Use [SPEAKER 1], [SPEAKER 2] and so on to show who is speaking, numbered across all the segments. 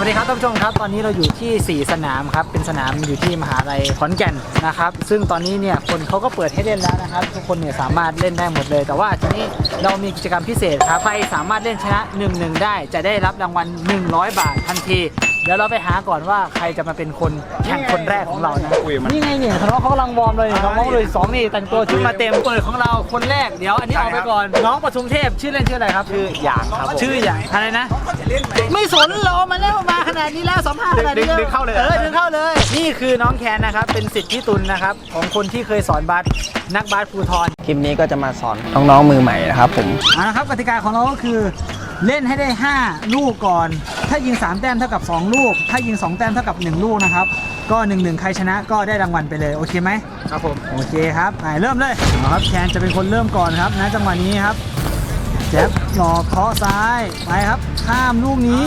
[SPEAKER 1] วัสดีครับท่านผู้ชมครับ ตอนนี้เราอยู่ที่ 4 สนามครับ เป็นสนามอยู่ที่มหาลัยขอนแก่นนะครับ ซึ่งตอนนี้เนี่ยคนเขาก็เปิดให้เล่นแล้วนะครับ ทุกคนเนี่ยสามารถเล่นได้หมดเลย แต่ว่าทีนี้เรามีกิจกรรมพิเศษครับ ใครสามารถเล่นชนะ1-1ได้ จะได้รับรางวัล 100 บาททันที ดี๋ยวเราไปหาก่อนว่าใครจะมาเป็นคนแข่งคนแรกของเรานะนี่ไงเนี่ยน้องเขากำลังวอร์มเลยน้องๆเลยสองนี่แต่งตัวชุดมาเต็มเปิดของเราคนแรกเดี๋ยวอันนี้เอาไปก่อนน้องปทุมเทพชื่อเล่นชื่ออะไรครับ ชื่อหยางครับชื่อหยางอะไรนะ ไม่สนรอมาแล้วมาขนาดนี้แล้วสัมภาษณ์ขนาดนี้แล้ว
[SPEAKER 2] ดึงเข้าเลย
[SPEAKER 1] เออดึงเข้าเลย นี่คือน้องแคนนะครับเป็นสิทธิ์พี่ตุลนะครับของคนที่เคยสอนบาสนักบาสภูทร
[SPEAKER 2] คลิปนี้ก็จะมาสอนน้องๆมือใหม่นะครับผม
[SPEAKER 1] เอาละครับกติกาของเราก็คือ เล่นให้ได้ 5 ลูกก่อน ถ้ายิง 3 แต้มเท่ากับ 2 ลูก ถ้ายิง 2 แต้มเท่ากับ 1 ลูกนะครับ ก็ 1 1 ใครชนะก็ได้รางวัลไปเลย โอเคไหม
[SPEAKER 2] ครับผม
[SPEAKER 1] โอเคครับไปเริ่มเลยเอาครับแคนจะเป็นคนเริ่มก่อนครับนะจังหวะนี้ครับ แจ็บหลอกเคาะซ้าย ไปครับ ข้ามลูกนี้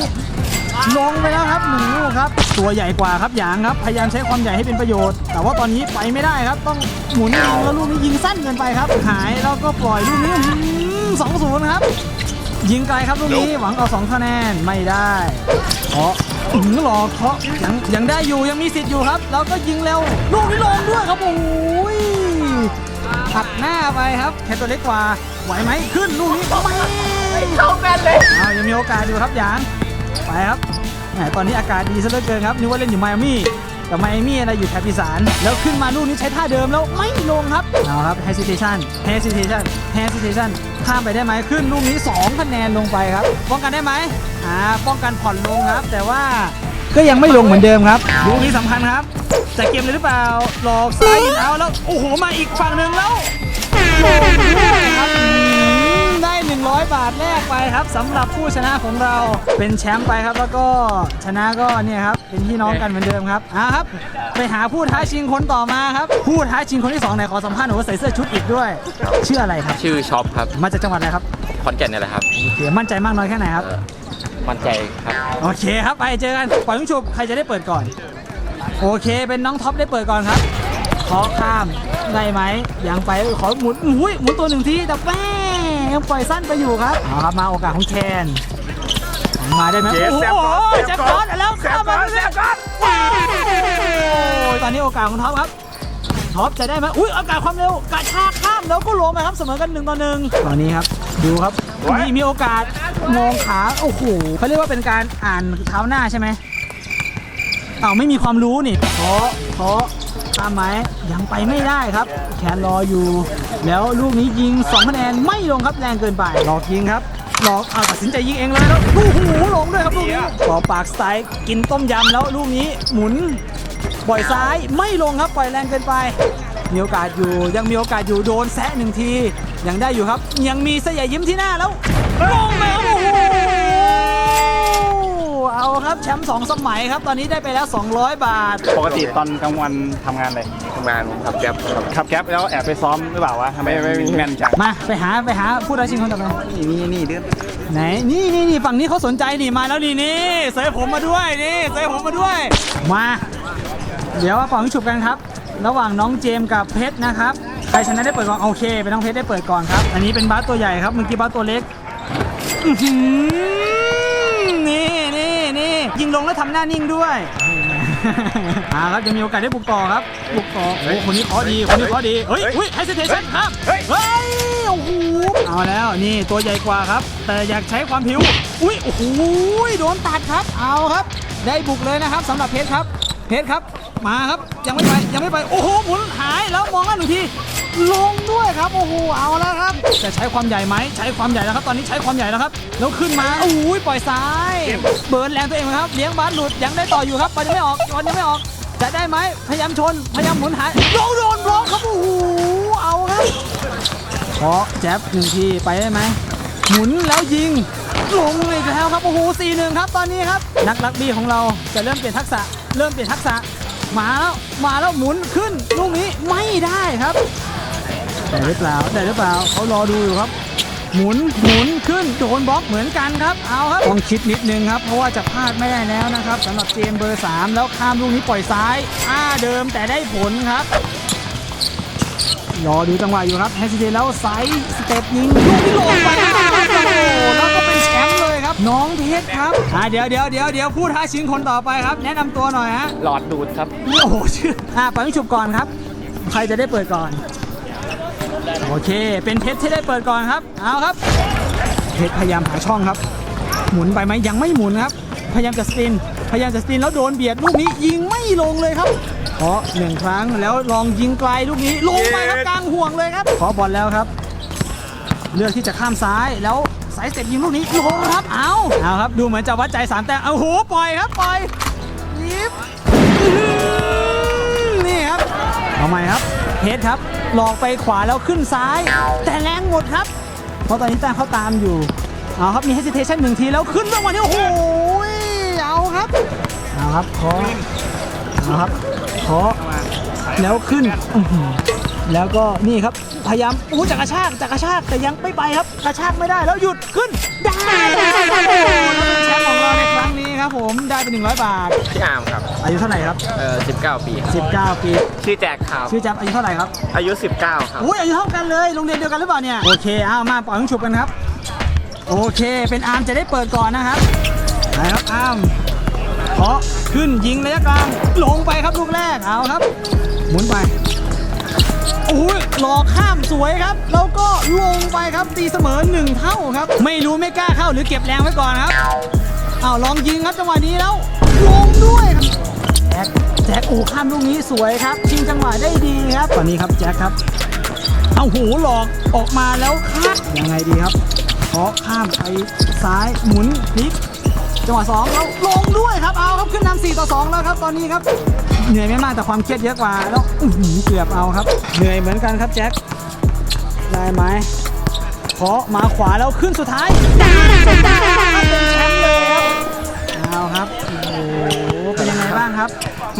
[SPEAKER 1] ลงไปแล้วครับหนึ่งลูกครับ ตัวใหญ่กว่าครับหยางครับ พยายามใช้ความใหญ่ให้เป็นประโยชน์ แต่ว่าตอนนี้ไปไม่ได้ครับ ต้องหมุนยิงแล้วลูกนี้ยิงสั้นเกินไปครับ หายแล้วก็ปล่อยลูกนี้สองศูนย์ครับ ยิงไกลครับลูกนี้หวังเอาสองคะแนนไม่ได้เคาะถึงหลอกเคาะยังยังได้อยู่ยังมีสิทธิ์อยู่ครับ แล้วก็ยิงเร็วลูกนี้ลงด้วยครับโอ้ยตัดหน้าไปครับแค่ตัวเล็กกว่าไหวไหมขึ้นลูกนี้ไม่เข้าแม่นเลยอ้าวยังมีโอกาสอยู่ครับหยางไปครับแหมตอนนี้อากาศดีซะเหลือเกินครับนึกว่าเล่นอยู่ไมอามี่แต่ไมอามี่อะไรอยู่แถบอีสานแล้วขึ้นมาลูกนี้ใช้ท่าเดิมแล้วไม่ลงครับเอาครับ hesitation hesitation hesitation ข้ามไปได้ไหมขึ้นลูกนี้ 2 คะแนนลงไปครับ ป้องกันได้ไหมอ่าป้องกันผ่อนลงครับ แต่ว่าก็ยังไม่ลงเหมือนเดิมครับลูกนี้สำคัญครับจะเกมเลยหรือเปล่าหลอกซ้ายอินเอาแล้วโอ้โหมาอีกฝั่งหนึ่งแล้ว แรกไปครับสำหรับผู้ชนะของเราเป็นแชมป์ไปครับ แล้วก็ชนะก็เนี่ยครับเป็นพี่น้องกันเหมือนเดิมครับอ่าครับ ไปหาผู้ท้าชิงคนต่อมาครับ ผู้ท้าชิงคนที่สองไหนขอสัมภาษณ์หน่อยว่าใส่เสื้อชุดอีกด้วยชื่ออะไรครับ
[SPEAKER 3] ชื่อช็อปครับ
[SPEAKER 1] มาจากจังหวัดอะไรครับ
[SPEAKER 3] ขอนแก่นเนี่ยแหละครับ
[SPEAKER 1] โอเคมั่นใจมากน้อยแค่ไหนครับ
[SPEAKER 3] เอ่อมั่นใจครับ
[SPEAKER 1] โอเคครับไปเจอกันปล่อยลูกชุบใครจะได้เปิดก่อน โอเคเป็นน้องท็อปได้เปิดก่อนครับขอข้ามได้ไหมยังไปขอหมุนอุ้ยหมุนตัวหนึ่งทีแต่แม่ยังปล่อยสั้นไปอยู่ครับเอาครับมาโอกาสของแคนมาได้ไหม
[SPEAKER 2] เจ็บ
[SPEAKER 1] โอ้
[SPEAKER 2] แสบ
[SPEAKER 1] โห
[SPEAKER 2] ก่อน
[SPEAKER 1] แจ็คพอตแล้วข้ามมาเรื่อยๆโอ้ยตอนนี้โอกาสของท็อปครับท็อปจะได้ไหมอุ้ยโอกาสความเร็วกระชากข้ามแล้วก็ลงไปครับเสมอกันหนึ่งต่อหนึ่งตอนนี้ครับดูครับมีมีโอกาสมองขาโอ้โหเขาเรียกว่าเป็นการอ่านเท้าหน้าใช่ไหมอ้าวไม่มีความรู้นี่เพาะเพาะ ตามไหมยังไปไม่ได้ครับแคนรออยู่ แล้วลูกนี้ยิง2คะแนนไม่ลงครับแรงเกินไปหลอกยิงครับหลอกเอาตัดสินใจยิงเองเลยแล้วลูกหูลงด้วยครับลูกนี้ต่อปากสไตล์กินต้มยำแล้วลูกนี้หมุนปล่อยซ้ายไม่ลงครับปล่อยแรงเกินไปมีโอกาสอยู่ยังมีโอกาสอยู่โดนแซะหนึ่งทียังได้อยู่ครับ ยังมีเสยยิ้มที่หน้าแล้วลงไปครับโอ้โห เอาครับแชมป์สองสมัยครับตอนนี้ได้ไปแล้ว 200 บาท
[SPEAKER 2] ปกติตอนกลางวันทำงานอะไร
[SPEAKER 3] ทำงานขับแก๊ปครับ
[SPEAKER 2] ขับแก๊ปแล้วแอบไปซ้อมหรือเปล่าวะทำไมไม่แม่นจัง
[SPEAKER 1] มาไปหาไปหาผู้ท้าชิงคนต่อไป
[SPEAKER 2] นี่นี่นี่เดือน
[SPEAKER 1] ไหนนี่นี่นี่ฝั่งนี้เขาสนใจนี่มาแล้วนี่นี่เสยผมมาด้วยนี่เสยผมมาด้วย มา เดี๋ยวฝั่งฉุบกันครับ ระหว่างน้องเจมส์กับเพชรนะครับใครชนะได้เปิดก่อนโอเคเป็นน้องเพชรได้เปิดก่อนครับ อันนี้เป็นบาสตัวใหญ่ครับเมื่อกี้บาสตัวเล็กอื้อหือนี่นี่นี่ ยิงลงแล้วทำหน้านิ่งด้วยอ่าครับยังมีโอกาสได้บุกต่อครับบุกต่อโอ้คนนี้เคอดีคนนี้เคอดีเฮ้ยอุ้ยไฮสเตชันครับเฮ้ยโอ้โหเอาแล้วนี่ตัวใหญ่กว่าครับ แต่อยากใช้ความผิวอุ้ยโอ้โหโดนตัดครับเอาครับ ได้บุกเลยนะครับสำหรับเพชรครับเพชรครับมาครับยังไม่ไปยังไม่ไปโอ้โหหมุนหายแล้วมองแล้วหนึ่งที ลงด้วยครับโอ้โหเอาแล้วครับจะใช้ความใหญ่ไหมใช้ความใหญ่แล้วครับ ตอนนี้ใช้ความใหญ่แล้วครับแล้วขึ้นมาโอ้โหปล่อยซ้าย เบิร์นแรงตัวเองนะครับเลี้ยงบาสหลุดยังได้ต่ออยู่ครับบอลยังไม่ออกบอลยังไม่ออกจะได้ไหมพยายามชนพยายามหมุนหายโดนโดนบล็อกครับโอ้โหเอาครับขอแจ็บหนึ่งทีไปได้ไหมหมุนแล้วยิงลงอีกแล้วครับโอ้โหสี่หนึ่งครับตอนนี้ครับ นักรักบี้ของเราจะเริ่มเปลี่ยนทักษะ เริ่มเปลี่ยนทักษะมาแล้วมาแล้วหมุนขึ้นลูกนี้ไม่ได้ครับ ได้หรือเปล่าได้หรือเปล่าเขารอดูอยู่ครับ หมุนหมุนขึ้นโดนบล็อกเหมือนกันครับเอาครับต้องคิดนิดนึงครับ เพราะว่าจะพลาดไม่ได้แล้วนะครับสำหรับเจมส์เบอร์ 3 แล้วข้ามลูกนี้ปล่อยซ้ายอ้าเดิมแต่ได้ผลครับรอดูจังหวะอยู่ครับแฮชเดแล้วไซส์สเต็ปยิงลูกที่ลงไปโอ้โหแล้วก็เป็นแชมป์เลยครับ น้องเพชรครับอ่าเดี๋ยวเดี๋ยวเดี๋ยวเดี๋ยวพูดท้าชิงคนต่อไปครับ แนะนำตัวหน่อยฮะ
[SPEAKER 3] หลอดดูดครับ
[SPEAKER 1] โอ้โหชื่ออ่าปล่อยให้ฉุบก่อนครับ ใครจะได้เปิดก่อน โอเค เป็นเพชรที่ได้เปิดก่อนครับ เอาครับ เพชรพยายามหาช่องครับ หมุนไปไหมยังไม่หมุนครับ พยายามจะสปิน พยายามจะสปินแล้วโดนเบียดลูกนี้ยิงไม่ลงเลยครับ ขอหนึ่งครั้งแล้วลองยิงไกลลูกนี้ลงไปครับกลางห่วงเลยครับ ขอบอลแล้วครับ เลือกที่จะข้ามซ้ายแล้วสายสเต็ปยิงลูกนี้ลงครับ เอาเอาครับ ดูเหมือนจะวัดใจสามแต้มเอาโหปล่อยครับปล่อยยิบอื้อหือนี่ครับเอาใหม่ครับเพชรครับ หลอกไปขวาแล้วขึ้นซ้าย แต่แรงหมดครับ เพราะตอนนี้แต้มเขาตามอยู่เอาครับมี hesitation หนึ่งทีแล้วขึ้นเรื่องวันนี้โอ้โหเอาครับเอาครับขอเอาครับขอแล้วขึ้นแล้วก็นี่ครับพยายามอู้จากกระชากจากกระชากแต่ยังไม่ไปครับกระชากไม่ได้แล้วหยุดขึ้นได้แล้วเป็นแชมป์ของเราในค รั้งนี้ครับผมได้ไป100 บาท
[SPEAKER 3] พี่อาร์มครับ
[SPEAKER 1] อายุเท่าไหร่ครับ
[SPEAKER 3] เอ่อ19 ปีครับ
[SPEAKER 1] 19 ปี
[SPEAKER 3] ชื่อแจ็คครับ
[SPEAKER 1] ชื่อแจ๊บอายุเท่าไหร่ครับ
[SPEAKER 3] อายุ 19 ครับ
[SPEAKER 1] อุ้ยอายุเท่ากันเลยโรงเรียนเดียวกันหรือเปล่าเนี่ยโอเคเอามาปล่อยให้ฉุบกันครับ โอเค เป็นอาร์มจะได้เปิดก่อนนะครับไปครับอาร์มเคาะขึ้นยิงระยะกลางลงไปครับลูกแรกเอาครับ หมุนไปโอ้ยหลอกข้ามสวยครับ แล้วก็ลงไปครับตีเสมอหนึ่งเท่าครับ ไม่รู้ไม่กล้าเข้าหรือเก็บแรงไว้ก่อนครับ เอาลองยิงครับจังหวะนี้แล้วลงด้วยครับแจ็คแจ็คโอ้ข้ามลูกนี้สวยครับชิงจังหวะได้ดีครับตอนนี้ครับแจ็คครับเอาหูหลอกออกมาแล้วครับยังไงดีครับเคาะข้ามไปซ้ายหมุนพลิกจังหวะสองแล้วลงด้วยครับเอาครับขึ้นนำสี่ต่อสองแล้วครับตอนนี้ครับเหนื่อยไม่มากแต่ความเครียดเยอะกว่าแล้วอื้อหือเกือบเอาครับ เหนื่อยเหมือนกันครับแจ็คได้ไหมเคาะมาขวาแล้วขึ้นสุดท้ายได้ได้ครับเป็นแชมป์เลย ครับเอาครับ โอ้โหเป็นยังไงบ้างครับ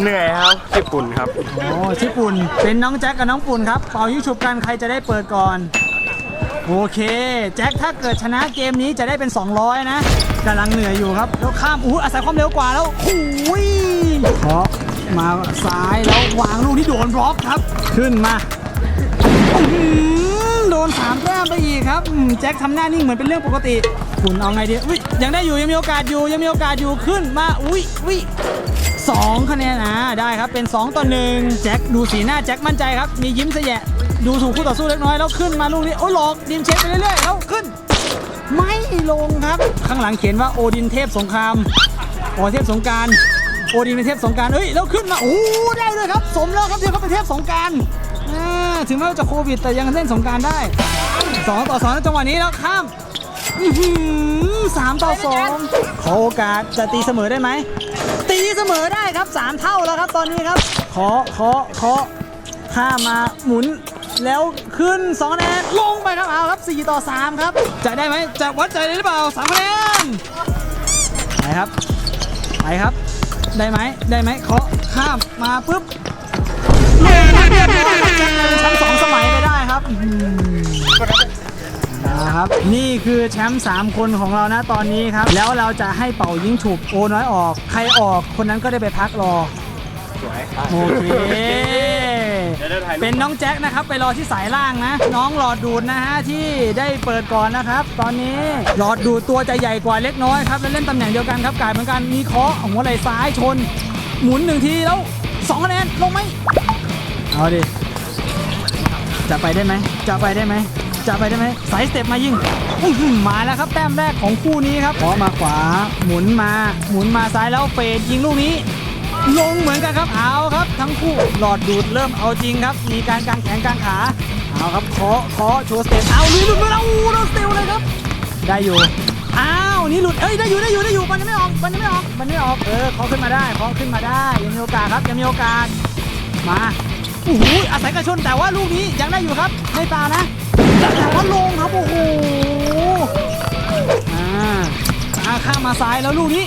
[SPEAKER 2] เหนื่อยครับญี่ปุ่นครับ
[SPEAKER 1] โอ้ชิปุ่น เป็นน้องแจ็คกับน้องปุ่นครับ เป่ายิงฉุบกันใครจะได้เปิดก่อน โอเค แจ็คถ้าเกิดชนะเกมนี้จะได้เป็น 200 นะกำลังเหนื่อยอยู่ครับ แล้วข้ามอู้อาศัยความเร็วกว่าแล้วหูยเคาะมาซ้ายแล้ววางลูกที่โดนบล็อกครับ ขึ้นมาอื้อหือโด นสามแต้มไปอีกครับอืมแจ็คทำหน้านิ่งเหมือนเป็นเรื่องปกติ คุณเอาไงดีอุ้ยยังได้อยู่ยังมีโอกาสอยู่ยังมีโอกาสอยู่ขึ้นมาอุ้ยอุ้ยสองคะแนนอ่าได้ครับเป็น 2 ต่อ1แจ็คดูสีหน้าแจ็คมั่นใจครับ มียิ้มเสยะ ดูถูกคู่ต่อสู้เล็กน้อยแล้วขึ้นมาลูกนี้โอ้ยหลอกดิมเช็คไปเรื่อยๆแล้วขึ้น ไม่ลงครับ ข้างหลังเขียนว่าโอดินเทพสงครามโอเทพสงกรารโอดินเป็นเทพสงกรารเอ้ยแล้วขึ้นมาโอ้ได้เลยครับ สมแล้วครับเที่เขาเป็นเทพสงกราร ถึงแม้ว่าจะโควิด แต่ยังเล่นสงกรารได้สองต่อสองในจังหวะนี้แล้วข้ามอื้อหือสามต่อสองขอโอกาสจะตีเสมอได้ไหม ตีเสมอได้ครับสามเท่าแล้วครับตอนนี้ครับ ขอขอขอข้ามมาหมุนแล้วขึ้น2คะแนนลงไปครับเอาครับ 4 ต่อ 3 ครับ จะได้ไหมจะวัดใจเลยหรือเปล่า3คะแนนไปครับ ไปครับ ได้ไหมได้ไหมเคาะข้ามมาปุ๊บ แจ็คเป็นแชมป์สองสมัยไปได้ครับอื้อหือนะครับ นี่คือแชมป์3คนของเรานะตอนนี้ครับ แล้วเราจะให้เป่ายิงฉุบโอน้อยออก ใครออกคนนั้นก็ได้ไปพักรอโอเค เป็นน้องแจ็คนะครับ ไปรอที่สายล่างนะ น้องหลอดดูดนะฮะที่ได้เปิดก่อนนะครับ ตอนนี้หลอดดูดตัวจะใหญ่กว่าเล็กน้อยครับและเล่นตำแหน่งเดียวกันครับกายเหมือนกันมีเคาะหัวไหล่ซ้ายชน หมุนหนึ่งทีแล้วสองคะแนนลงไหม เอาดิ จะไปได้ไหม จะไปได้ไหม จะไปได้ไหมสายสเต็ปมายิงอื้อหือมาแล้วครับแต้มแรกของคู่นี้ครับขอมาขวา หมุนมา หมุนมาซ้ายแล้วเฟดยิงลูกนี้ ลงเหมือนกันครับ เอาครับ ทั้งคู่หลอดดูดเริ่มเอาจริงครับ มีการกางแขนกางขา เอาครับเคาะเคาะโชว์สเต็ปเอาลุยลุดมาแล้วอู้โดนสเตลเลยครับ ได้อยู่ อ้าวนี่หลุด เอ้ยได้อยู่ได้อยู่ได้อยู่มันยังไม่ออกมันยังไม่ออกมันยังไม่ออก เออเคาะขึ้นมาได้เคาะขึ้นมาได้ยังมีโอกาสครับยังมีโอกาส มา โอ้โหอาศัยกระชนแต่ว่าลูกนี้ยังได้อยู่ครับไม่ตานะแต่ว่าลงครับโอ้โหอ่าอ่าข้ามมาซ้ายแล้วลูกนี้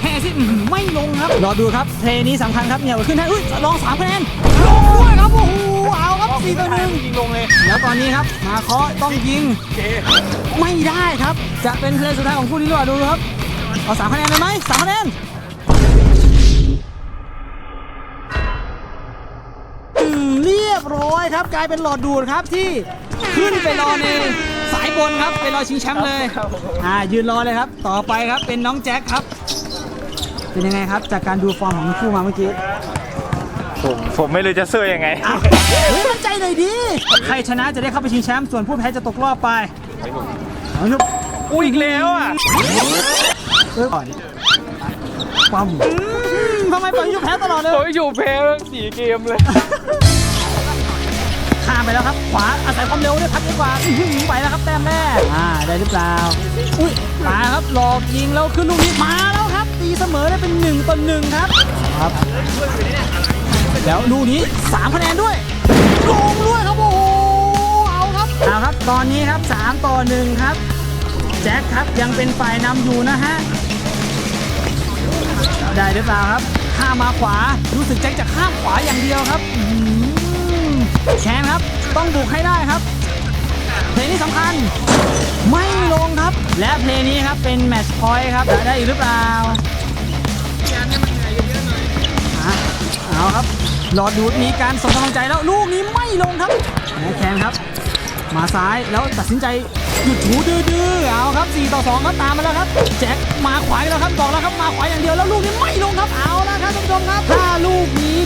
[SPEAKER 1] แค่สิอื้อหือไม่ลงครับรอดูครับเทนี้สำคัญครับเหนียวขึ้นให้อุ้ยลองสามคะแนนลงด้วยครับโอ้โหเอาครับสี่ต่อหนึ่ง
[SPEAKER 2] ยิงลงเลย
[SPEAKER 1] แล้วตอนนี้ครับมาเคาะต้องยิงไม่ได้ครับ จะเป็นเพลย์สุดท้ายของคู่นี้หรือเปล่าดูครับเอาสามคะแนนเลยไหมสามคะแนน อืมเรียบร้อยครับ กลายเป็นหลอดดูดครับที่ขึ้นไปรอในสายบนครับไปรอชิงแชมป์เลยอ่ายืนรอเลยครับ ต่อไปครับเป็นน้องแจ็คครับ เป็นยังไงครับ จากการดูฟอร์มของทั้งคู่มาเมื่อกี้
[SPEAKER 2] ผมผมไม่รู้จะซื้อยังไง
[SPEAKER 1] เฮ้ยมั่นใจหน่อยดิใครชนะจะได้เข้าไปชิงแชมป์ส่วนผู้แพ้จะตกรอบไปเอาชุบ
[SPEAKER 2] อุ้ยอีกแล้วอะ
[SPEAKER 1] เริ่มก่อนปั๊มอืมทำไมปล่อยให้ชุบแพ้ตลอดเลย
[SPEAKER 2] ผมอยู่แพ้สี่เกมเลย
[SPEAKER 1] ข้ามไปแล้วครับ ขวาอาศัยความเร็วด้วยพัดดีกว่าอื้อหือไปแล้วครับแต้มแรกอ่าได้หรือเปล่าอุ้ยมาครับหลอกยิงแล้วขึ้นลูกนี้มาแล้วครับ ตีเสมอได้เป็นหนึ่งต่อหนึ่งครับครับ แล้วลูกนี้สามคะแนนด้วยลงด้วยครับโอ้โหเอาครับเอาครับ ตอนนี้ครับสามต่อหนึ่งครับ แจ็คครับยังเป็นฝ่ายนำอยู่นะฮะได้หรือเปล่าครับข้ามมาขวารู้สึกแจ็คจะข้ามขวาอย่างเดียวครับ อื้อหือแคนครับ ต้องบุกให้ได้ครับ เพลงนี้สำคัญ ไม่ลงครับ และเพลงนี้ครับเป็นแมตช์พอยต์ครับจะได้อีกหรือเปล่าอะเอาครับหลอดดูดมีการส่งกำลังใจแล้วลูกนี้ไม่ลงครับแหมแคนครับ มาซ้ายแล้วตัดสินใจหยุดถูดื้อๆเอาครับ 4 ต่อ2ครับตามมาแล้วครับ แจ็คมาขวาอีกแล้วครับบอกแล้วครับมาขวาอย่างเดียวแล้วลูกนี้ไม่ลงครับ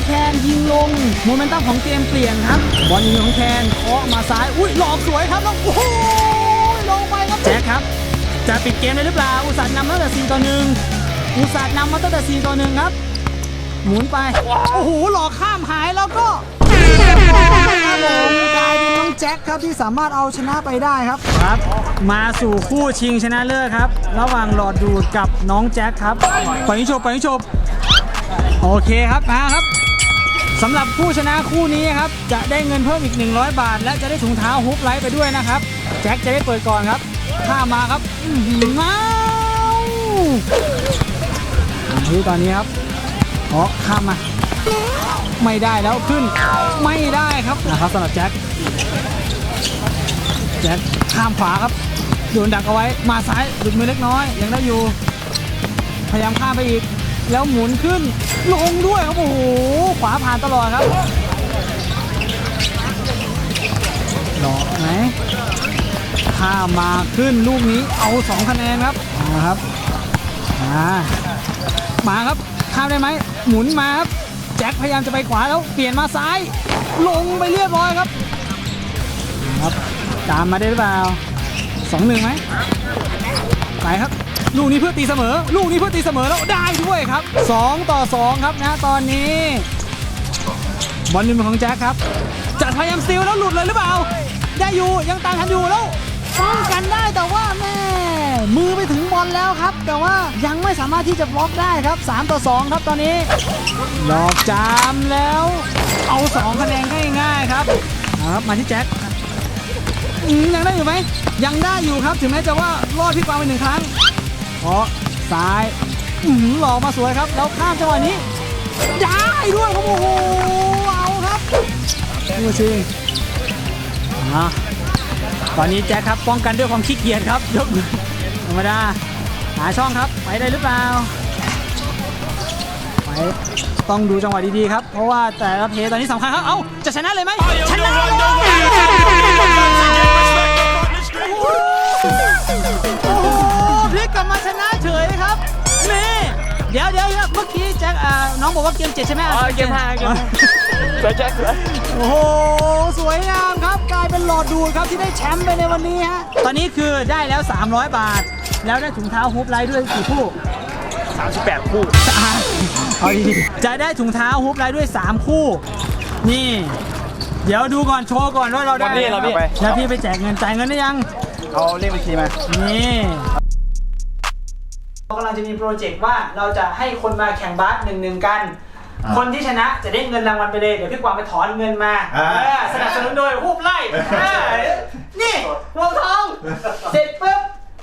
[SPEAKER 1] แคนยิงลงโมเมนตัมของเกมเปลี่ยนครับบอลยิงของแคนเคาะมาซ้ายอุ้ยหลอกสวยครับแล้วโอ้โหลงไปครับแจ็คครับ จะปิดเกมได้หรือเปล่าอุตส่าห์นำมาตั้งแต่4ต่อ1อุตส่าห์นำมาตั้งแต่4ต่อ1ครับ หมุนไปโอ้โหหลอกข้ามหายแล้วก็เรียบร้อยครับผมกลายเป็นน้องแจ็คครับที่สามารถเอาชนะไปได้ครับครับ มาสู่คู่ชิงชนะเลิศครับ ระหว่างหลอดดูดกับน้องแจ็คครับปล่อยยิงฉบปล่อยยิงฉบโอเคครับมาครับ สำหรับผู้ชนะคู่นี้ครับจะได้เงินเพิ่มอีก 100 บาท และจะได้ถุงเท้าฮุบไลท์ไปด้วยนะครับแจ็คจะได้เปิดก่อนครับข้ามาครับอื้าวตอนนี้ครับอ๋อข้ามมา ไม่ได้แล้วขึ้น ไม่ได้ครับนะครับสำหรับแจ็คแจ็คข้ามขวาครับโดนดักเอาไว้มาซ้ายหลุดมือเล็กน้อยยังได้อยู่ พยายามข้ามไปอีก แล้วหมุนขึ้นลงด้วยครับโอ้โหขวาผ่านตลอดครับหลอกไหมข้ามาขึ้นลูกนี้เอาสองคะแนนครับมาครับมามาครับข้ามได้ไหมหมุนมาครับแจ็คพยายามจะไปขวาแล้วเปลี่ยนมาซ้าย ลงไปเรียบร้อยครับครับตามมาได้หรือเปล่าสองหนึ่งไหมไปครับ ลูกนี้เพื่อตีเสมอ ลูกนี้เพื่อตีเสมอแล้วได้ด้วยครับสองต่อสองครับนะตอนนี้บอลลูนของแจ็คครับจะพยายามสติลแล้วหลุดเลยหรือเปล่า ได้อยู่ยังตามทันอยู่แล้วป้องกันได้แต่ว่าแม่มือไปถึงบอลแล้วครับ แต่ว่ายังไม่สามารถที่จะบล็อกได้ครับ 3 ต่อ 2 ครับตอนนี้หลอกจามแล้ว เอา2คะแนนง่ายๆครับครับมาที่แจ็คยังได้อยู่ไหมยังได้อยู่ครับ ถึงแม้จะว่ารอดพี่กาไปหนึ่งครั้ง เพาะซ้ายหลอกมาสวยครับ แล้วข้ามจังหวะนี้ได้ด้วยครับโอ้โหเอาครับดูสิอะตอนนี้แจ็คครับป้องกันด้วยความขี้เกียจครับยกธรรมดาหาช่องครับไปได้หรือเปล่าไปต้องดูจังหวะดีๆครับ เพราะว่าแต่ละเพย์ตอนนี้สำคัญครับ เอ้า จะชนะเลยไหมชนะ ว่าเกมเจ็ดใช่ไหม
[SPEAKER 2] อ๋อเกมห้าเกมห้าสวยแจ็คเลย
[SPEAKER 1] โอ้โห สวยงามครับ กลายเป็นหลอดดูดครับที่ได้แชมป์ไปในวันนี้ฮะ ตอนนี้คือได้แล้ว 300 บาท แล้วได้ถุงเท้าฮุบไลท์ด้วยกี่คู่
[SPEAKER 2] สามสิบแปดคู่
[SPEAKER 1] อะเอาดีๆจะได้ถุงเท้าฮุบไลท์ด้วย 3 คู่ นี่ เดี๋ยวดูก่อนโชว์ก่อนว่าเราได้
[SPEAKER 2] วันนี้เหรอพี่
[SPEAKER 1] แล้วพี่ไปแจกเงินจ่ายเงินได้ยัง
[SPEAKER 2] เอาเลขบัญชีมา
[SPEAKER 1] นี่ เรากำลังจะมีโปรเจกต์ว่าเราจะให้คนมาแข่งบาสหนึ่งหนึ่งกันคนที่ชนะจะได้เงินรางวัลไปเลย เดี๋ยวพี่กวางไปถอนเงินมา
[SPEAKER 4] อ่า
[SPEAKER 1] เออสนับสนุนโดยฮูบไล่อ่านี่รวงทอง เสร็จปุ๊บ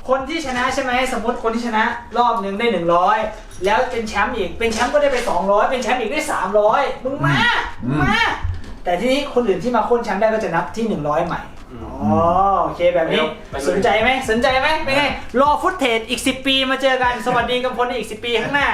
[SPEAKER 1] คนที่ชนะใช่ไหมสมมติคนที่ชนะรอบหนึ่งได้ 100 แล้วเป็นแชมป์อีก เป็นแชมป์ก็ได้ไป 200 เป็นแชมป์อีกได้ 300 มึงมามึงมา แต่ทีนี้คนอื่นที่มาโค้นแชมป์ได้ก็จะนับที่ 100 ใหม่ อ๋อโอเคแบบนี้ สนใจไหมสนใจไหมเป็นไงรอฟุตเทจอีก 10 ปีมาเจอกัน สวัสดีกับพลในอีก 10 ปีข้างหน้า